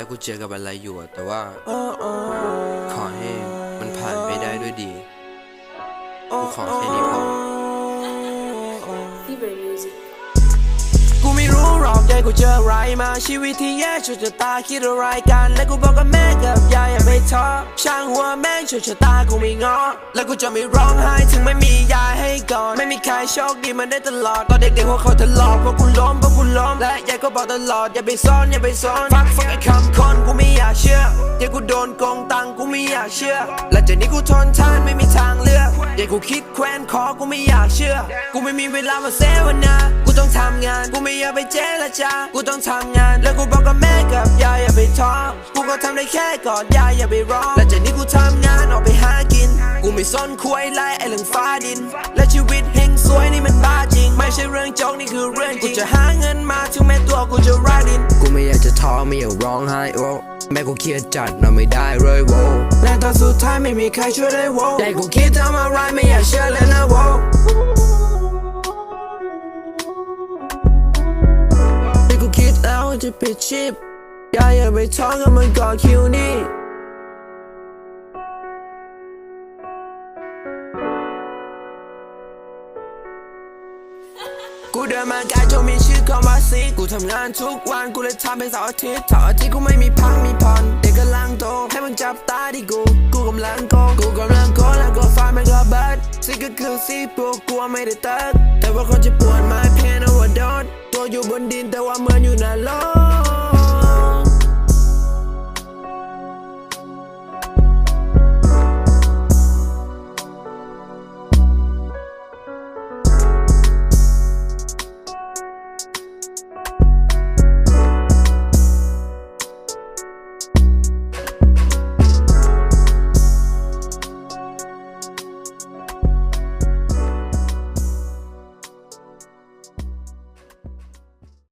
ท้กูเจอกับอะไรอยู่อะแต่ว่า ขอให้มันผ่านไปได้ด้วยดี กูขอแค่นี้พอ Fever Music กูไม่ ยกูเจออะไรมาชีวิตที่แย่ชดชะตาคิดอะไรกัน และกูบอกกับแม่กับยายอย่าไปท้อช่างหัวแม่งชดชะตากูไม่งอ และกูจะไม่ร้องไห้ถึงไม่มียาให้ก่อน ไม่มีใครโชคดีมันได้ตลอดตอนเด็กๆหัวเขาทะเลาะเพราะกูล้มเพราะกูล้มและยายก็บอกตลอดอย่าไปซ่อนอย่าไปซ่อนฟักฟักไอ้คำคนกูไม่อยากเชื่อเดี๋ยวกูโดนโกงตังกูไม่อยากเชื่อ และจากนี้กูทนทานไม่มีทางเลือกเดี๋ยวกูคิดแคว้นคอกูไม่อยากเชื่อ กูไม่มีเวลามาเซวนากูต้องทำงานกูไม่อยากไปเจร จากูต้องทำงาน แล้วกูบอกกับแม่กับยายอย่าไปท้อกูก็ทำได้แค่กอดยายอย่าไปร้องและจากนี้กูทำงานออกไปหากิน กูไม่สนคุยไล่ไอ้เรื่องฟ้าดิน และชีวิตเฮงสวยนี่มันบ้าจริง ไม่ใช่เรื่องโจ๊กนี่คือเรื่องจริงกูจะหาเงินมาถึงแม้ตัวกูจะร้าดิน กูไม่อยากจะท้อไม่อยากร้องไห้โอ้แม่กูเครียดจัดนอนไม่ได้เลยโว้และตอนสุดท้ายไม่มีใครช่วยได้โว้แต่กูคิดทำอะไรไม่อยากเชื่อเลยนะ จะปิดชีพอย่าอย่าไปท้องกับมันก่อนคิวนี่กูเดินมาไกลจนมีชื่อคำว่าซีกูทำงานทุกวัน กูเลยทำเป็นเสาร์อาทิตย์เสาร์อาทิตย์กูไม่มีพักมีผ่อนเด็กกำลัง งให้มึงจับตาที่กู กูกำลังโกงกูกำลังโกงแล้วก็ฟันมันก็เบิดซีก็คือซีปวกกลัวไม่ได้เติร์กแต่ว่าคนจะปวดไม้เพนเอาว่าโดนตัวอยู่บนดินแต่ว่าเหมือนอยู่ในโลก